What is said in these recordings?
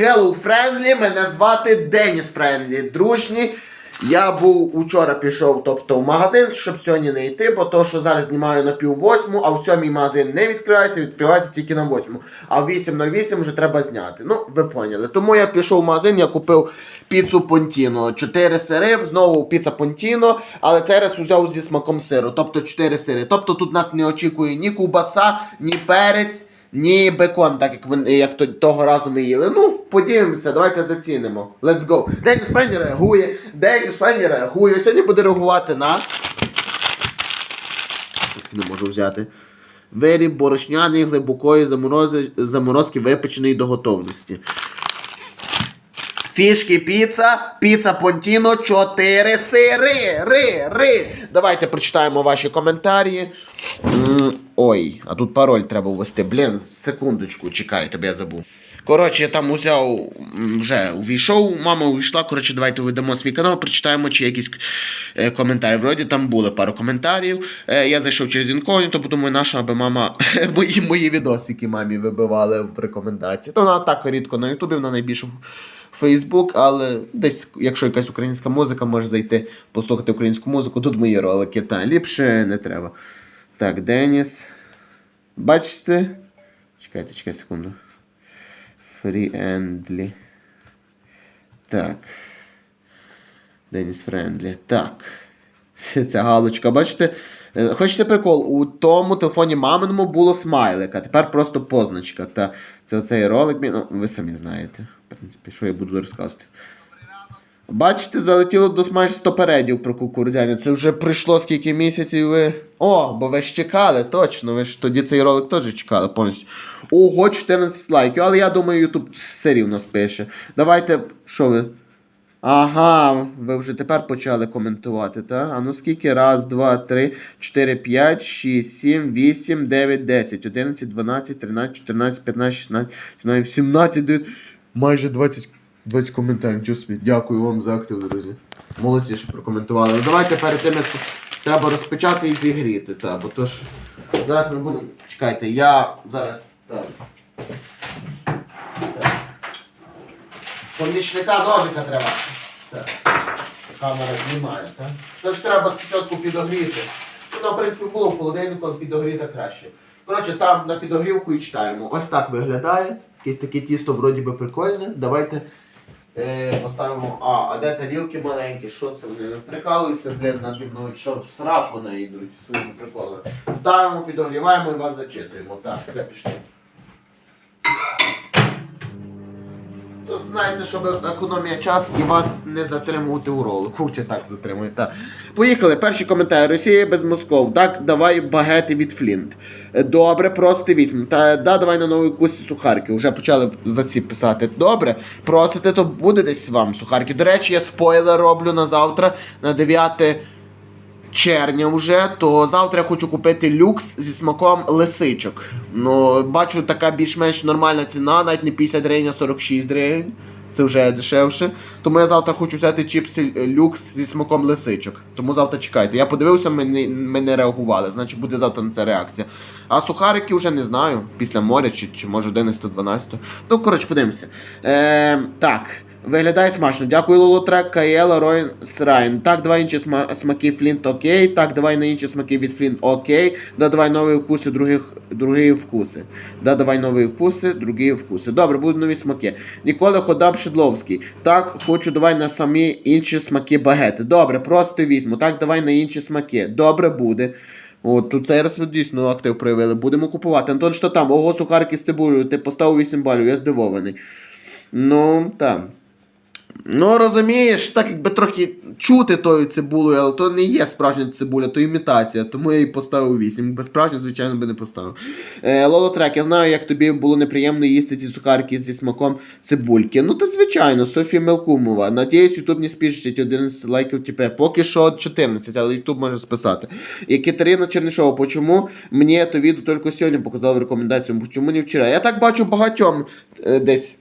Hello Friendly, мене звати Деніс Френдлі. Дружні. Я був учора пішов, тобто в магазин, щоб сьогодні не йти, бо то, що зараз знімаю на пів восьму, а в сьомій магазин не відкривається, відкривається тільки на восьму. А в 8.08 вже треба зняти. Ну, ви поняли. Тому я пішов в магазин, я купив піцу Понтіно. 4 сири, знову піца Понтіно, але цей раз взяв зі смаком сиру, тобто 4 сири. Тобто тут нас не очікує ні ковбаса, ні перець. Ні, бекон, так як як того разу ми їли. Ну, подивимося, давайте зацінимо. Let's go. Деніс Френні реагує. Деніс Френні реагує. Сьогодні буде реагувати на. Це не можу взяти. Виріб борошняний глибокої заморози... заморозки випечений до готовності. Фішки піца, піца Понтіно, 4 сири. Ри, ри. Давайте прочитаємо ваші коментарі. Ой, а тут пароль треба ввести. Блін, секундочку, чекайте, бо я забув. Коротше, я там узяв, вже увійшов, мама увійшла. Коротше, давайте уведемо свій канал, прочитаємо, чи якісь е, коментарі. Вроді там були пару коментарів. Е, я зайшов через інкогніто, бо думаю, наша, аби мама мої, мої відосики мамі вибивали в рекомендації. То вона так рідко на Ютубі, вона найбільше Фейсбук, але десь, якщо якась українська музика, може зайти послухати українську музику. Тут мої ролики, та ліпше не треба. Так, Деніс. Бачите? Чекайте, чекайте секунду. Фріендлі. Так. Деніс Френдлі. Так. Ця галочка, бачите? Е, Хочете прикол? У тому телефоні маминому було смайлик, а тепер просто позначка. Та це оцей ролик, ну, ви самі знаєте. В принципі, що я буду розказувати. Бачите, залетіло до майже 100 передів про кукурудзяні. Це вже пройшло скільки місяців ви. О, бо ви ж чекали, точно. Ви ж тоді цей ролик теж чекали повністю. Ого, 14 лайків, але я думаю, Ютуб все рівно спише. Давайте, що ви? Ага, ви вже тепер почали коментувати, так? А ну скільки? Раз, два, три, чотири, п'ять, шість, сім, вісім, дев'ять, десять, одинадцять, дванадцять, тринадцять, чотирнадцять, п'ятнадцять, шістнадцять, сімнадцять, сімнадцять, майже 20, 20 коментарів. Нічого собі. Дякую вам за актив, друзі. Молодці, що прокоментували. Ну давайте перед тим, як треба розпочати і зігріти, так, бо то ж зараз ми будемо. Чекайте, я зараз. Так. Помічника ножика треба. Так. Камера знімає, так? Тож треба спочатку підогріти. Ну, в принципі, було в холодильнику, але підогріти краще. Коротше, ставимо на підогрівку і читаємо. Ось так виглядає. Якесь таке тісто вроді би прикольне. Давайте е, поставимо. А, а де тарілки маленькі? Що це вони прикалуються, блін, наді мною, що в сраку не йдуть своїми приколами. Ставимо, підогріваємо і вас зачитуємо. Так, все пішли. То знаєте, щоб економія час і вас не затримувати у ролику. Чи так затримує. Так. Поїхали. Перший коментар. Росія без Москов. Так, давай багети від Флінт. Добре, просто візьмемо. Та да, давай на новий кусі сухарки. Вже почали за ці писати. Добре, просите, то буде десь вам сухарки. До речі, я спойлер роблю на завтра, на 9 червня вже, то завтра я хочу купити люкс зі смаком лисичок. Ну, бачу, така більш-менш нормальна ціна, навіть не 50 гривень, а 46 гривень. Це вже дешевше. Тому я завтра хочу взяти чіпси е, люкс зі смаком лисичок. Тому завтра чекайте. Я подивився, ми не, ми не реагували. Значить буде завтра на це реакція. А сухарики вже не знаю. Після моря чи, чи може 11-12. Ну, коротше, подивимося. Е, так. Виглядає смачно. Дякую, Лолотрек, Каєла, Роїн, Срайн. Так, давай інші сма- смаки Флінт, окей. Так, давай на інші смаки від Флінт, окей. Да, давай нові вкуси, других, другі вкуси. Да, давай нові вкуси, другі вкуси. Добре, будуть нові смаки. Ніколи Ходаб Шедловський. Так, хочу, давай на самі інші смаки багети. Добре, просто візьму. Так, давай на інші смаки. Добре буде. От, тут цей раз дійсно актив проявили. Будемо купувати. Антон, що там? Ого, сухарки з цибулею, ти поставив 8 балів, я здивований. Ну, там. Ну, розумієш, так якби трохи чути тою цибулею, але то не є справжня цибуля, то імітація, тому я їй поставив 8. Якби справжню, звичайно, би не поставив. Е, Лоло Трек, я знаю, як тобі було неприємно їсти ці цукарки зі смаком цибульки. Ну, то звичайно, Софія Мелкумова. Надіюсь, Ютуб не спішить 11 лайків тепе. Поки що 14, але Ютуб може списати. І Катерина Чернишова, почому мені це відео тільки сьогодні показав рекомендацію, чому не вчора? Я так бачу багатьом е, десь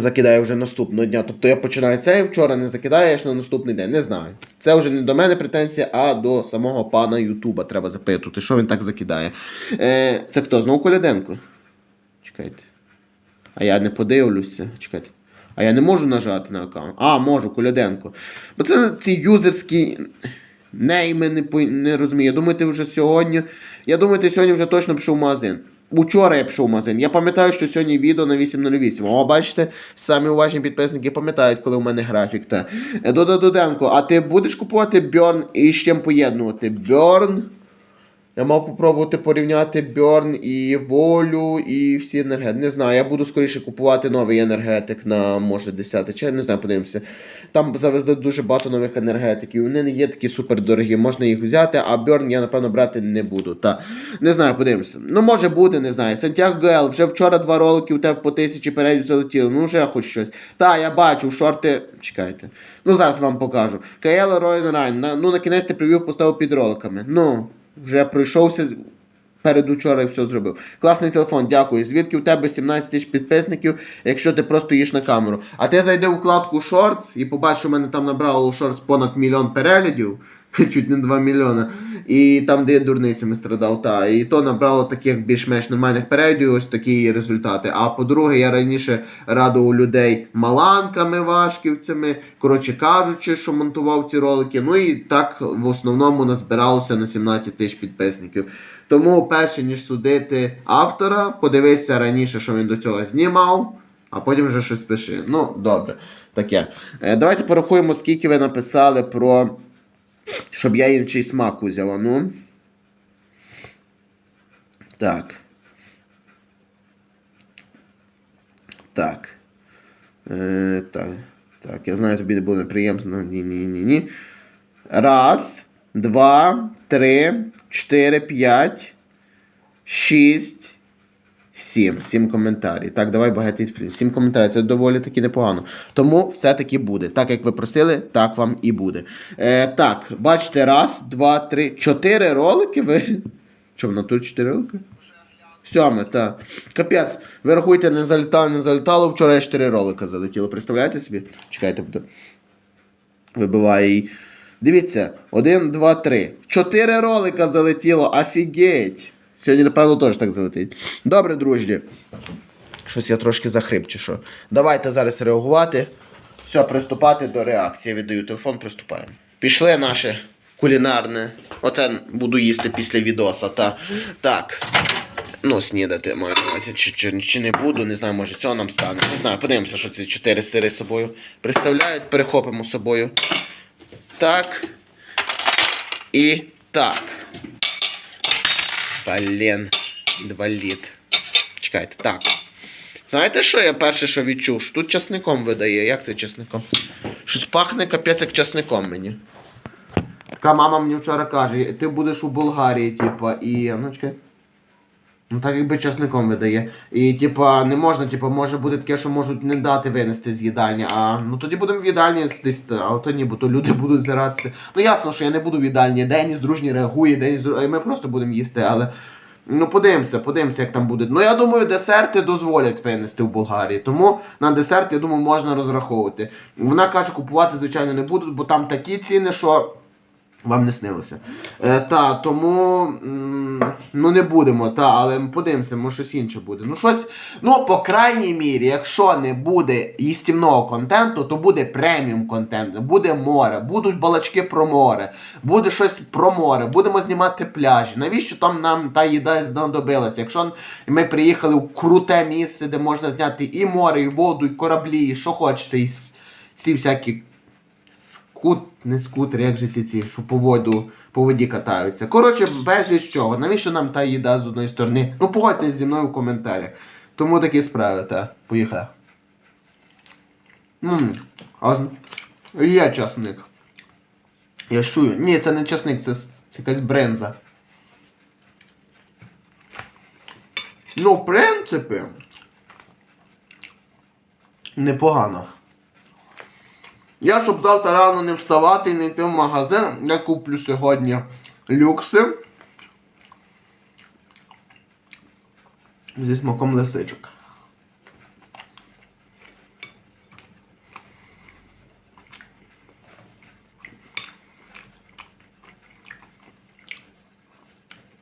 закидає вже наступного дня. Тобто я починаю це, вчора не закидаю, аж на наступний день. Не знаю. Це вже не до мене претензія, а до самого пана Ютуба треба запитувати, що він так закидає. Е, це хто? Знову Коляденко? Чекайте. А я не подивлюся. Чекайте. А я не можу нажати на аккаунт. А, можу, Коляденко. Бо це ці юзерські нейми не, не розумію. Я думаю, ти вже сьогодні. Я думаю, ти сьогодні вже точно пішов в магазин. Учора я пішов в магазин. Я пам'ятаю, що сьогодні відео на 8.08. О, бачите, самі уважні підписники пам'ятають, коли у мене графік. Та. Е, Дода Дуденко, а ти будеш купувати Бьорн і з чим поєднувати? Бьорн. Я мав попробувати порівняти Бьорн і Волю, і всі енергетики. Не знаю, я буду скоріше купувати новий енергетик на може 10 чи не знаю, подивимося. Там завезли дуже багато нових енергетиків. Вони не є такі супер дорогі, можна їх взяти, а Бьорн я напевно брати не буду. Та не знаю, подивимося. Ну може буде, не знаю. Сантьяго Гел, вже вчора два ролики у тебе по тисячі переглядів залетіло. Ну вже хоч щось. Та, я бачу, шорти. Чекайте. Ну зараз вам покажу. КЛ Ройн Райн. Ну на кінець ти привів поставив під роликами. Ну. Вже пройшовся перед передучора і все зробив. Класний телефон, дякую. Звідки у тебе 17 тисяч підписників, якщо ти просто їш на камеру. А ти зайди у вкладку Shorts і побачиш, що в мене там набрало Shorts понад мільйон переглядів. Чуть не 2 мільйона. І там, де я дурницями страдав, та. І то набрало таких більш-менш нормальних переглядів, ось такі результати. А по-друге, я раніше радував людей маланками важківцями, коротше кажучи, що монтував ці ролики. Ну і так в основному назбиралося на 17 тисяч підписників. Тому, перше, ніж судити автора, подивися раніше, що він до цього знімав, а потім вже щось пиши. Ну, добре, таке. Е, давайте порахуємо, скільки ви написали про. Щоб я інший смак узяла, ну. Так. Так. Е, так. Так, я знаю, тобі буде неприємно. Ні, ні, ні, ні. Раз, два, три, чотири, п'ять, шість, сім. Сім коментарів. Так, давай багатий фрі. Сім коментарів. Це доволі таки непогано. Тому все-таки буде. Так як ви просили, так вам і буде. Е, так, бачите, раз, два, три, чотири ролики. Ви. Що, в натурі чотири ролики? Сьоме, так. Капець, ви рахуйте, не залітало, не залітало. Вчора 4 ролика залетіло. Представляєте собі? Чекайте, буде. Вибиває її. Дивіться, один, два, три. Чотири ролика залетіло, офігеть. Сьогодні, напевно, теж так залетить. Добре, друзі. Щось я трошки захрип, чи що. Давайте зараз реагувати. Все, приступати до реакції. Я віддаю телефон, приступаємо. Пішли наше кулінарне. Оце буду їсти після відоса. Та. Так. Ну, снідати маю на увазі, чи, чи, чи не буду, не знаю, може цього нам стане. Не знаю, подивимося, що ці чотири сири з собою представляють, перехопимо з собою. Так. І так. Блін. Інвалід. Чекайте, так. Знаєте, що я перше, що відчув? Що Тут часником видає. Як це часником? Щось пахне капець як часником мені. Така мама мені вчора каже, ти будеш у Болгарії, типа, і. Ну, чекай. Ну так якби часником видає. І типа не можна, типа, може бути таке, що можуть не дати винести з їдальні. А ну тоді будемо в їдальні десь, а то ні, бо то люди будуть зиратися. Ну ясно, що я не буду в їдальні. Деніс дружній реагує, Деніс ми просто будемо їсти, але. Ну, подивимося, подивимося, як там буде. Ну, я думаю, десерти дозволять винести в Болгарії. Тому на десерт, я думаю, можна розраховувати. Вона каже, купувати, звичайно, не будуть, бо там такі ціни, що. Вам не снилося. Е, та, тому ну не будемо, та, але подивимося, може щось інше буде. Ну, щось, ну, по крайній мірі, якщо не буде їстівного контенту, то буде преміум контент, буде море, будуть балачки про море, буде щось про море, будемо знімати пляжі. Навіщо там нам та їда знадобилася? Якщо ми приїхали в круте місце, де можна зняти і море, і воду, і кораблі, і що хочете, і ці всякі скут, не скутер, як же ці, що по воду, по воді катаються. Коротше, безліч чого. Навіщо нам та їда з одної сторони? Ну, погодьтесь зі мною в коментарях. Тому такі справи, та. Поїхали. Ммм, є часник. Я чую. Ні, це не часник, це, це якась бренза. Ну, в принципі. Непогано. Я, щоб завтра рано не вставати і не йти в магазин, я куплю сьогодні люкси зі смаком лисичок.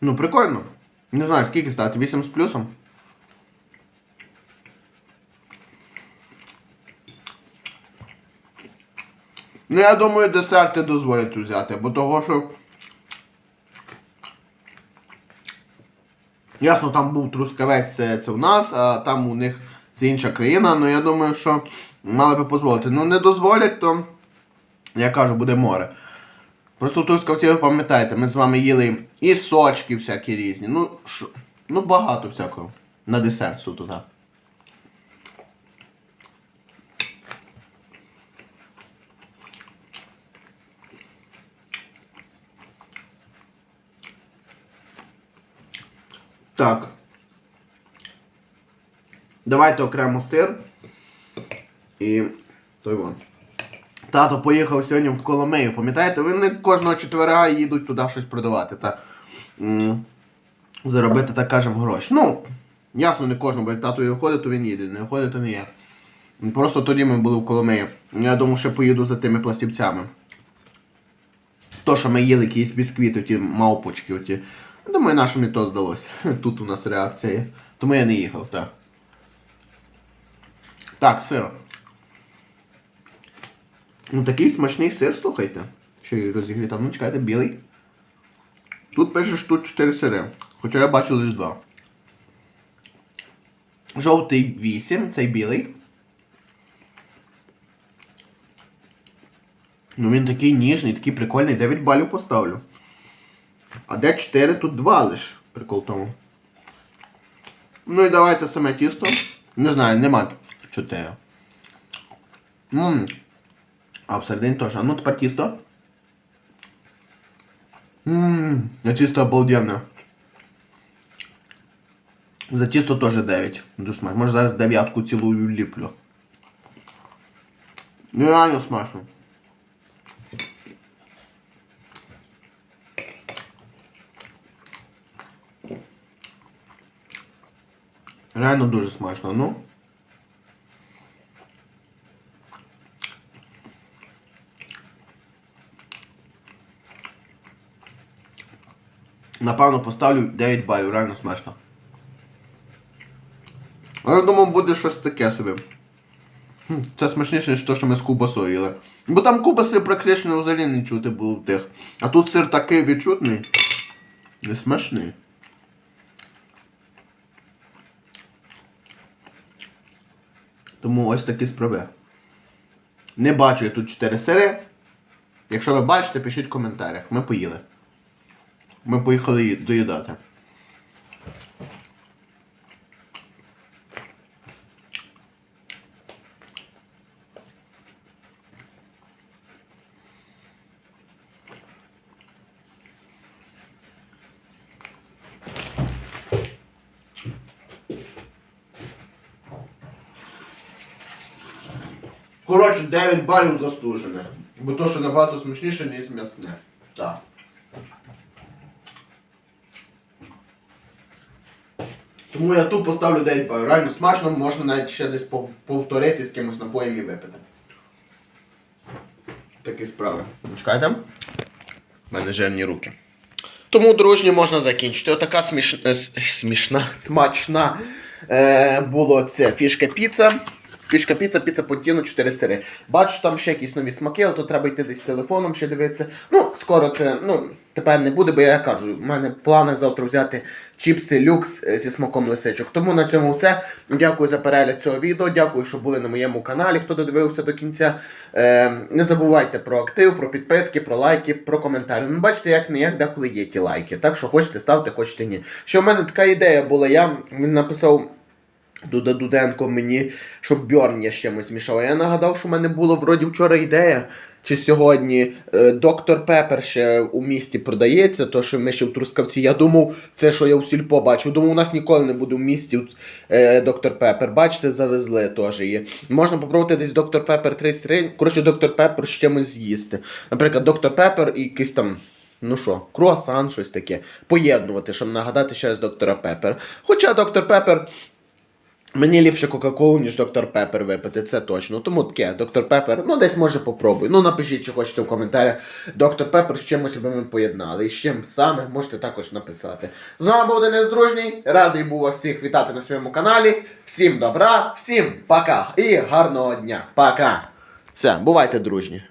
Ну, прикольно. Не знаю, скільки стати? 8 з плюсом? Ну, я думаю, десерти дозволять взяти, бо того, що. Ясно, там був трускавець, це, це у нас, а там у них це інша країна, ну я думаю, що мали би дозволити. Ну не дозволять, то я кажу, буде море. Просто в трускавці, ви пам'ятаєте, ми з вами їли і сочки всякі різні. Ну, що, ну багато всякого. На десерт суто, так. Так. Давайте окремо сир. І той вон. Тато поїхав сьогодні в Коломию, пам'ятаєте? Вони кожного четверга їдуть туди щось продавати. Та, м, заробити, так кажемо, гроші. Ну, ясно, не кожного, бо як тато виходить, то він їде. Не виходить, то не є. Просто тоді ми були в Коломиї. Я думаю, що поїду за тими пластівцями. То, що ми їли якісь бісквіти, ті мавпочки, оті. Думаю, на що мені то здалося. Тут у нас реакція. Тому я не їхав, так. Так, сир. Ну такий смачний сир, слухайте. Ще й розігріти. Ну чекайте, білий. Тут пише, що тут 4 сири. Хоча я бачу лише 2. Жовтий 8, цей білий. Ну він такий ніжний, такий прикольний. 9 балів поставлю. А де 4, тут 2 лиш. Прикол тому. Ну і давайте саме тісто. Не знаю, нема 4. Ммм. А всередині теж. А ну тепер тісто. Ммм, тісто обалденне. За тісто теж 9. Дуже смачно. Може зараз дев'ятку цілую ліплю. Ну реально смачно. Реально дуже смачно, ну. Напевно, поставлю 9 балів, реально смачно. А я думав, буде щось таке собі. Це смачніше, ніж те, що ми з кубасою їли. Бо там кубаси практично взагалі не чути було тих. А тут сир такий відчутний. І смачний. Тому ось такі справи. Не бачу я тут 4 сири. Якщо ви бачите, пишіть в коментарях. Ми поїли. Ми поїхали доїдати. Коротше, 9 балів заслужене. Бо то, що набагато смачніше, ніж м'ясне. Так. Тому я тут поставлю 9 балів. Реально смачно, можна навіть ще десь пов- повторити з кимось напоєм і випити. Такі справи. Чекайте. У мене жирні руки. Тому, дружні, можна закінчити. Отака сміш... е, смішна, смачна е, було це фішка піца. Фішка піца, піца Понтіно, 4 сири. Бачу, там ще якісь нові смаки, але то треба йти десь з телефоном ще дивитися. Ну, скоро це, ну, тепер не буде, бо я кажу, в мене в планах завтра взяти чіпси люкс е, зі смаком лисичок. Тому на цьому все. Дякую за перегляд цього відео. Дякую, що були на моєму каналі, хто додивився до кінця. Е, не забувайте про актив, про підписки, про лайки, про коментарі. Ну, бачите, як не як деколи є ті лайки. Так що хочете ставте, хочете ні. Що в мене така ідея була, я написав. Дуда Дуденко мені, щоб Бьорн я з чимось змішав. Я нагадав, що в мене була вроді вчора ідея. Чи сьогодні е, доктор Пепер ще у місті продається, то що ми ще в Трускавці. Я думав, це що я у сільпо бачив. Думав, у нас ніколи не буде в місті е, доктор Пепер. Бачите, завезли теж є. Можна попробувати десь доктор Пепер 30 гривень. Коротше, доктор Пепер з чимось з'їсти. Наприклад, доктор Пепер і якийсь там. Ну що, круасан, щось таке. Поєднувати, щоб нагадати ще раз доктора Пепер. Хоча доктор Пепер Мені ліпше Кока-Колу, ніж доктор Пепер випити, це точно. Тому таке, доктор Пепер, ну десь може попробуй. Ну напишіть, чи хочете в коментарях. Доктор Пепер з чимось би ми поєднали. І з чим саме можете також написати. З вами був Денис Дружній. Радий був вас всіх вітати на своєму каналі. Всім добра, всім пока і гарного дня. Пока. Все, бувайте дружні.